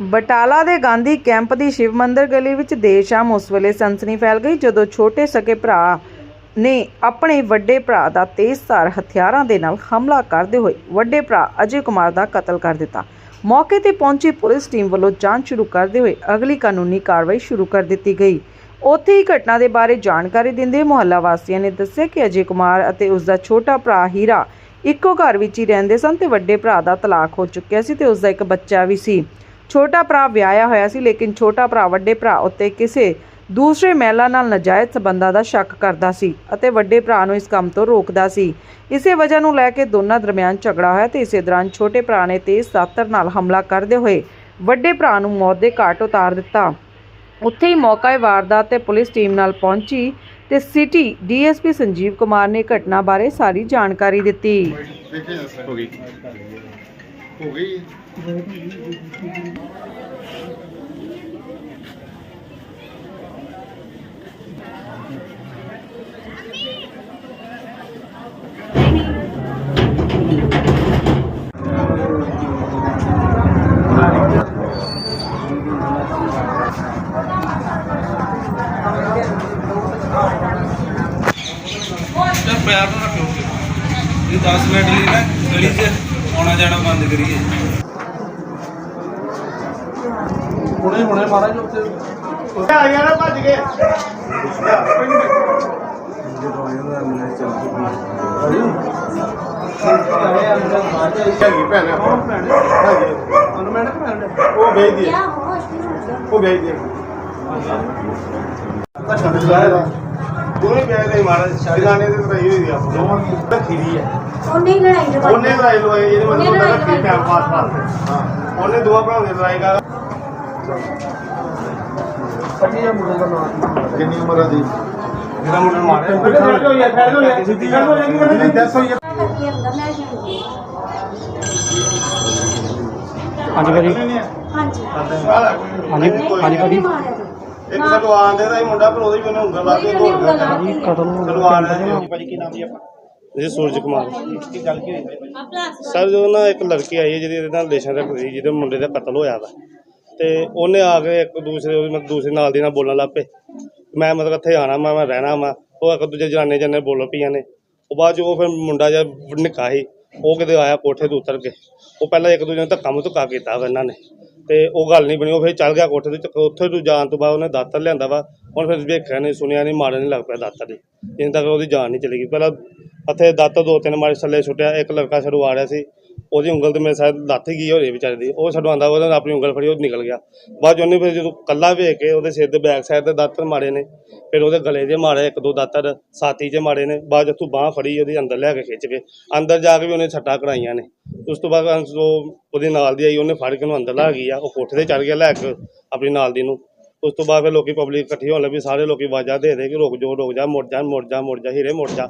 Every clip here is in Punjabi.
ਬਟਾਲਾ ਦੇ ਗਾਂਧੀ ਕੈਂਪ ਦੀ ਸ਼ਿਵ ਮੰਦਰ ਗਲੀ ਵਿੱਚ ਦੇਰ ਸ਼ਾਮ ਉਸ ਵੇਲੇ ਸਨਸਨੀ ਫੈਲ ਗਈ ਜਦੋਂ ਛੋਟੇ ਸਕੇ ਭਰਾ ਨੇ ਆਪਣੇ ਵੱਡੇ ਭਰਾ ਦਾ ਤੇਜ਼ਧਾਰ ਹਥਿਆਰਾਂ ਦੇ ਨਾਲ ਹਮਲਾ ਕਰਦੇ ਹੋਏ ਵੱਡੇ ਭਰਾ ਅਜੇ ਕੁਮਾਰ ਦਾ ਕਤਲ ਕਰ ਦਿੱਤਾ। ਮੌਕੇ ਤੇ ਪਹੁੰਚੀ ਪੁਲਿਸ ਟੀਮ ਵੱਲੋਂ ਜਾਂਚ ਸ਼ੁਰੂ ਕਰਦੇ ਹੋਏ ਅਗਲੀ ਕਾਨੂੰਨੀ ਕਾਰਵਾਈ ਸ਼ੁਰੂ ਕਰ ਦਿੱਤੀ ਗਈ। ਉੱਥੇ ਹੀ ਘਟਨਾ ਦੇ ਬਾਰੇ ਜਾਣਕਾਰੀ ਦਿੰਦੇ ਮੁਹੱਲਾ ਵਾਸੀਆਂ ਨੇ ਦੱਸਿਆ ਕਿ ਅਜੇ ਕੁਮਾਰ ਅਤੇ ਉਸ ਦਾ ਛੋਟਾ ਭਰਾ ਹੀਰਾ ਇੱਕੋ ਘਰ ਵਿੱਚ ਹੀ ਰਹਿੰਦੇ ਸਨ ਤੇ ਵੱਡੇ ਭਰਾ ਦਾ ਤਲਾਕ ਹੋ ਚੁੱਕਿਆ ਸੀ ਤੇ ਉਸ ਦਾ ਇੱਕ ਬੱਚਾ ਵੀ ਸੀ। ਛੋਟਾ ਭਰਾ ਵਿਆਹਿਆ ਹੋਇਆ ਸੀ ਲੇਕਿਨ ਛੋਟਾ ਭਰਾ ਵੱਡੇ ਭਰਾ ਉੱਤੇ ਕਿਸੇ ਦੂਸਰੇ ਮਹਿਲਾ ਨਾਲ ਨਾਜਾਇਜ਼ ਸਬੰਧਾਂ ਦਾ ਸ਼ੱਕ ਕਰਦਾ ਸੀ ਅਤੇ ਵੱਡੇ ਭਰਾ ਨੂੰ ਇਸ ਕੰਮ ਤੋਂ ਰੋਕਦਾ ਸੀ। ਇਸੇ ਵਜ੍ਹਾ ਨੂੰ ਲੈ ਕੇ ਦੋਨਾਂ ਦਰਮਿਆਨ ਝਗੜਾ ਹੋਇਆ ਤੇ ਇਸੇ ਦੌਰਾਨ ਛੋਟੇ ਭਰਾ ਨੇ ਤੇਜ਼ ਦਾਤਰ ਨਾਲ ਹਮਲਾ ਕਰਦੇ ਹੋਏ ਵੱਡੇ ਭਰਾ ਨੂੰ ਮੌਤ ਦੇ ਘਾਟ ਉਤਾਰ ਦਿੱਤਾ। ਉੱਥੇ ਹੀ ਮੌਕਾ ਇਹ ਵਾਰਦਾਤ ਤੇ ਪੁਲਿਸ ਟੀਮ ਨਾਲ ਪਹੁੰਚੀ ਤੇ ਸਿਟੀ ਡੀਐਸਪੀ ਸੰਜੀਵ ਕੁਮਾਰ ਨੇ ਘਟਨਾ ਬਾਰੇ ਸਾਰੀ ਜਾਣਕਾਰੀ ਦਿੱਤੀ। ਹੋ ਗਈ। ਹੋ ਗਈ ਤਾਂ ਪਿਆਰ ਨਾਲ ਰੱਖੋ ਇਹ 10 ਮਿੰਟ ਲਈ ਨਾ ਗਲੀ 'ਚ ਆਉਣਾ ਜਾਣਾ ਬੰਦ ਕਰੀਏ। ਹੁਣੇ ਹੁਣੇ ਮਾਰਾ ਜੋ ਉੱਥੇ। ਆ ਗਿਆ ਨਾ ਭੱਜ ਕੇ ਹੈਗੀ ਭੈਣ ਆਪਣੀ ਹੈਗੀ ਉਹ ਭੇਜ ਦਿਏ ਉਹ ਭੇਜ ਦਿਏ ਤਾਂ ਛੱਡ ਲਾਇਆ ਦੋਵੇਂ ਗਏ ਨੇ ਮਹਾਰਾਜ ਸ਼ਾਹਜਾਨੇ ਤੇ ਤਰਾਈ ਹੋਈ ਦੀ ਆਪ ਦੋਵਾਂ ਦੀ ਰੱਖੀ ਦੀ ਹੈ ਉਹਨੇ ਹੀ ਲੜਾਈ ਲਵਾਈ। ਉਹਨੇ ਲੜਾਈ ਲਵਾਈ ਇਹਨੇ ਮੈਨੂੰ ਉਹਨੇ ਪਤਾ ਲੜਾਈ ਰੱਖੀ ਟਾਈਮ ਪਾਸ ਪਾਸ ਹਾਂ। ਉਹਨੇ ਦੋਵਾਂ ਭਰਾਵਾਂ ਦੀ ਲੜਾਈ ਕਰ ਕਿੰਨੀ ਉਮਰ ਦੀ ਜਿਹੜਾ ਮੁੰਡਾ ਮਾਰਿਆ। ਹੈ ਹੈ ਗੱਲ ਹੋ ਦੱਸ ਹਾਂਜੀ ਭਾਜੀ। ਹਾਂਜੀ। ਹਾਂਜੀ ਹਾਂਜੀ ਭਾਜੀ। ਇੱਕ ਸਲਵਾਨ ਦੇ ਦਾ ਹੀ ਮੁੰਡਾ ਪਰ ਉਹਦੀ ਮੈਨੂੰ ਉਂਗਲ ਲਾ ਕੇ ਉਹਦੀ ਉਂਗਲ ਲਾ ਕੇ ਕਤਲ ਹੋ ਸਲਵਾਨ ਹੈ ਭਾਜੀ ਕੀ ਨਾਮ ਦੀ ਆਪਾਂ ਜੀ ਸੂਰਜ ਕੁਮਾਰ ਕੀ ਗੱਲ ਕੀ ਹੋਈ? ਭਾਜੀ ਸਰ ਜੋ ਨਾ ਇੱਕ ਲੜਕੀ ਆਈ ਹੈ ਜਿਹਦੀ ਇਹਦੇ ਨਾਲ ਰਿਲੇਸ਼ਨ ਰੱਖਦੀ ਸੀ ਜਿਹਦੇ ਮੁੰਡੇ ਦਾ ਕਤਲ ਹੋਇਆ ਵਾ। ਤੇ ਉਹਨੇ ਆ ਕੇ ਇੱਕ ਦੂਸਰੇ ਉਹਦੇ ਮਤਲਬ ਦੂਸਰੇ ਨਾਲ ਦੀ ਨਾਲ ਬੋਲਣ ਲੱਗ ਪਏ। ਮੈਂ ਮਤਲਬ ਇੱਥੇ ਆਣਾ ਮੈਂ ਮੈਂ ਰਹਿਣਾ ਵਾ। ਉਹ ਇੱਕ ਦੂਜੇ ਜਨਾਨੇ ਜਨੇ ਬੋਲ ਪਈਆਂ ਨੇ। ਉਹ ਬਾਅਦ ਚ ਉਹ ਫਿਰ ਮੁੰਡਾ ਜਿਹਾ ਨਿੱਕਾ ਸੀ। ਉਹ ਕਿਤੇ ਆਇਆ ਕੋਠੇ ਤੋਂ ਉਤਰ ਕੇ। ਉਹ ਪਹਿਲਾਂ ਇੱਕ ਦੂਜੇ ਨੂੰ ਧੱਕਾ ਮੁੱਕਾ ਕੀਤਾ ਵਾ ਇਹਨਾਂ ਨੇ। ਤੇ ਉਹ ਗੱਲ ਨਹੀਂ ਬਣੀ, ਉਹ ਫਿਰ ਚੱਲ ਗਿਆ ਕੋਠੇ ਤੇ ਉੱਥੇ ਤੋਂ ਜਾਣ ਤੋਂ ਬਾਅਦ ਉਹਨੇ ਦਾਤਰ ਲਿਆਂਦਾ ਵਾ, ਹੁਣ ਫਿਰ ਵੇਖਿਆ ਨਹੀਂ, ਸੁਣਿਆ ਨਹੀਂ ਮਾਰਨ ਨਹੀਂ ਲੱਗ ਪਿਆ ਦਾਤਰ ਦੀ ਜਿੰਨ ਤੱਕ ਉਹਦੀ ਜਾਨ ਨਹੀਂ ਚਲੀ ਗਈ। ਪਹਿਲਾਂ ਇੱਥੇ ਦਾਤਰ ਦੋ ਤਿੰਨ ਮਾਰੇ ਥੱਲੇ ਸੁੱਟਿਆ, ਇੱਕ ਲੜਕਾ ਛੜੂ ਆ ਰਿਹਾ ਸੀ ਉਹਦੀ ਉਂਗਲ ਤੇ ਮੇਰੇ ਸਾਥ ਲੱਥ ਗਈ ਹੋਈ ਵਿਚਾਰੇ ਦੀ। ਉਹ ਛਡਵਾਉਂਦਾ ਉਹਨੇ ਆਪਣੀ ਉਂਗਲ ਫੜੀ, ਉਹ ਨਿਕਲ ਗਿਆ। ਬਾਅਦ 'ਚ ਉਹਨੇ ਫਿਰ ਜਦੋਂ ਕੱਲਾ ਵੇਖ ਕੇ ਉਹਦੇ ਸਿਰ ਦੇ ਬੈਕ ਸਾਈਡ ਤੇ ਦਾਤਰ ਮਾਰੇ ਨੇ, ਫਿਰ ਉਹਦੇ ਗਲੇ 'ਚ ਮਾਰੇ, ਇੱਕ ਦੋ ਦਾਤਰ ਸਾਥੀ 'ਚ ਮਾਰੇ ਨੇ, ਬਾਅਦ 'ਚ ਉੱਥੋਂ ਬਾਹ ਫੜੀ, ਉਹਦੀ ਅੰਦਰ ਲੈ ਕੇ ਖਿੱਚ ਕੇ। ਅੰਦਰ ਜਾ ਕੇ ਵੀ ਉਹਨੇ ਛੱਟਾਂ ਕਰਾਈਆਂ ਨੇ। ਉਸ ਤੋਂ ਬਾਅਦ ਉਹ ਉਹਦੇ ਨਾਲ ਦੀ ਆਈ, ਉਹਨੇ ਫੜ ਕੇ ਉਹਨੂੰ ਅੰਦਰ ਲਾ ਗਈ ਆ, ਉਹ ਕੋਠੇ ਤੇ ਚੜ ਗਿਆ ਲੈ ਕੇ ਆਪਣੀ ਨਾਲ ਦੀ ਨੂੰ। ਉਸ ਤੋਂ ਬਾਅਦ ਫਿਰ ਲੋਕੀ ਪਬਲਿਕ ਇਕੱਠੀ ਹੋਣ ਲੱਗੀ, ਸਾਰੇ ਲੋਕੀ ਆਵਾਜ਼ਾਂ ਦੇ ਦੇ ਕਿ ਰੁਕ ਜਾਓ, ਰੁਕ ਜਾ, ਮੁੜ ਜਾ ਮੁੜ ਜਾ ਮੁੜ ਜਾ, ਹੀਰੇ ਮੁੜ ਜਾ।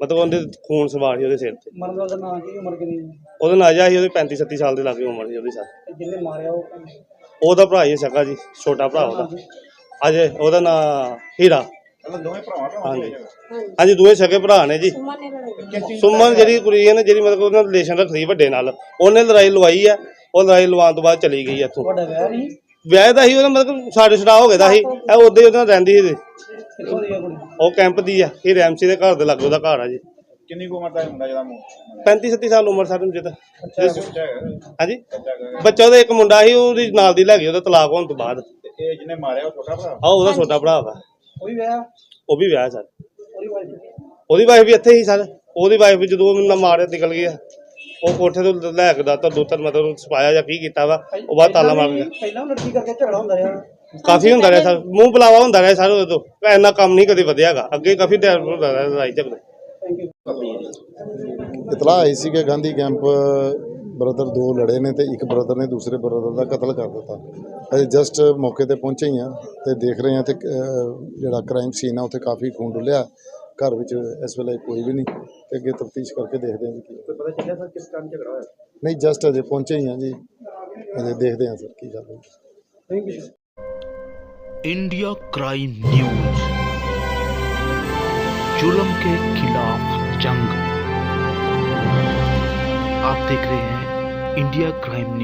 ਮਤਲਬ ਉਹਦੇ ਖੂਨ ਸਵਾਰ ਸੀ ਉਹਦੇ ਸਿਰ ਤੇ। ਮਰਨ ਦਾ ਨਾਂ ਕੀ ਉਮਰ ਕਿੰਨੀ ਹੈ? ਉਹਦਾ ਨਾਜਾ ਸੀ ਉਹਦੀ 35 37 ਸਾਲ ਦੇ ਲਾਗੇ ਉਮਰ ਸੀ ਉਹਦੀ ਸਰ ਤੇ ਜਿਹਨੇ ਮਾਰਿਆ ਉਹ ਉਹਦਾ ਭਰਾ ਹੀ ਸਕਾ ਜੀ ਛੋਟਾ ਭਰਾ ਉਹਦਾ। ਅਜੇ ਉਹਦਾ ਨਾਂ ਹੀਰਾ। ਦੋਵੇਂ ਭਰਾਵਾਂ ਤੋਂ ਹਾਂਜੀ। ਹਾਂਜੀ ਦੋਵੇਂ ਸਕੇ ਭਰਾ ਨੇ ਜੀ। ਸੁਮਨ ਜਿਹੜੀ ਕੁੜੀ ਹੈ ਨਾ ਜਿਹੜੀ ਮਤਲਬ ਉਹਨਾਂ ਰਿਲੇਸ਼ਨ ਰੱਖਦੀ ਵੱਡੇ ਨਾਲ ਉਹਨੇ ਲੜਾਈ ਲਵਾਈ ਆ ਉਹ ਲੜਾਈ ਲਵਾਉਣ ਤੋਂ ਬਾਅਦ ਚਲੀ ਗਈ ਇੱਥੋਂ। ਤੁਹਾਡਾ ਵਿਆਹ ਨਹੀਂ? ਵਿਆਹ ਦਾ ਸੀ ਉਹਦਾ ਮਤਲਬ ਸਾਡੇ ਛੜਾ ਹੋ ਗਿਆ ਦਾ ਸੀ ਇਹ ਉਹਦੇ ਉਹਦੇ ਨਾਲ ਰਹਿੰਦੀ ਸੀ। ਦੀ ਉਹ ਕੈਂਪ ਦੀ ਆ ਇਹ ਰੈਮਸੀ ਦੇ ਘਰ ਦੇ ਲਾਗੇ ਉਹਦਾ ਘਰ ਆ ਜੀ। ਕਿੰਨੀ ਕੁ ਉਮਰ ਦਾ ਹੁੰਦਾ ਜਿਹਦਾ ਮੂੰਹ? 35 37 ਸਾਲ ਉਮਰ ਸਾਡੇ ਨੂੰ ਜਿੱਦ ਹਾਂਜੀ। ਬੱਚਾ ਉਹਦਾ ਇੱਕ ਮੁੰਡਾ ਸੀ ਉਹਦੀ ਨਾਲ ਦੀ ਲੈ ਗਈ ਉਹਦਾ ਤਲਾਕ ਹੋਣ ਤੋਂ ਬਾਅਦ। ਇਹ ਜਿਹਨੇ ਮਾਰਿਆ ਉਹ ਛੋਟਾ ਭਰਾ? ਆ ਉਹਦਾ ਛੋਟਾ ਭਰਾ ਵਾ। ਉਹ ਵੀ ਵਿਆਹ? ਉਹ ਵੀ ਵਿਆਹ ਸਰ। ਉਹਦੀ ਵਾਈਫ ਉਹਦੀ ਵਾਈਫ ਵੀ ਇੱਥੇ ਹੀ ਸਰ। ਉਹਦੀ ਵਾਈਫ ਵੀ ਜਦੋਂ ਮੈਨੂੰ ਮਾਰਿਆ ਨਿਕਲ ਗਿਆ। ਉਹ ਕੋਠੇ ਤੋਂ ਲੈ ਕੇ ਦਾਤਾ ਦੋ ਤਿੰਨ ਮਤਲਬ ਸਪਾਇਆ ਜਾਂ ਕੀ ਕੀਤਾ ਵਾ ਉਹ ਬਾਅਦ ਤਾਲਾ ਮਾਰ ਗਿਆ ਪਹਿਲਾਂ ਉਹ ਲੜਕੀ ਕਰਕੇ ਝਗੜਾ ਹੁੰਦਾ ਰਿਹਾ? ਕਾਫੀ ਹੁੰਦਾ ਰਿਹਾ ਸਰ ਮੂੰਹ ਬੁਲਾਵਾ ਹੁੰਦਾ ਰਿਹਾ ਸਰ ਉਦੋਂ। ਇੰਨਾ ਕੰਮ ਨਹੀਂ ਕਦੇ ਵਧਿਆਗਾ ਅੱਗੇ ਕਾਫੀ ਟਾਈਮ ਹੁੰਦਾ ਰਿਹਾ ਲੜਾਈ ਝਗੜੇ। ਥੈਂਕ ਯੂ ਇਤਲਾਹ ਆਈ ਸੀ ਕਿ ਗਾਂਧੀ ਕੈਂਪ ਬ੍ਰਦਰ ਦੋ ਲੜੇ ਨੇ ਤੇ ਇੱਕ ਬ੍ਰਦਰ ਨੇ ਦੂਸਰੇ ਬ੍ਰਦਰ ਦਾ ਕਤਲ ਕਰ ਦਿੱਤਾ। ਅਸੀਂ ਜਸਟ ਮੌਕੇ ਤੇ ਪਹੁੰਚੇ ਹੀ ਆ ਤੇ ਦੇਖ ਰਹੇ ਹਾਂ ਤੇ ਜਿਹੜਾ ਕ੍ਰਾਈਮ ਸੀਨ ਆ ਉੱਥੇ ਕਾਫੀ ਖੂਨ ਡੁੱਲਿਆ। ਘਰ ਵਿੱਚ ਇਸ ਵੇਲੇ ਕੋਈ ਵੀ ਨਹੀਂ ਤੇ ਅੱਗੇ ਤਫਤੀਸ਼ ਕਰਕੇ ਦੇਖਦੇ ਹਾਂ ਜੀ ਕੀ ਪਤਾ ਚੱਲਿਆ ਸਰ ਕਿਸ ਕਾਰਨ ਝਗੜਾ ਹੋਇਆ ਨਹੀਂ ਜਸਟ ਅਜੇ ਪਹੁੰਚੇ ਹੀ ਆ ਜੀ ਅਜੇ ਦੇਖਦੇ ਹਾਂ ਸਰ ਕੀ ਗੱਲ ਹੋਈ thank you India crime news जुल्म के खिलाफ जंग आप देख रहे हैं इंडिया क्राइम न्यूज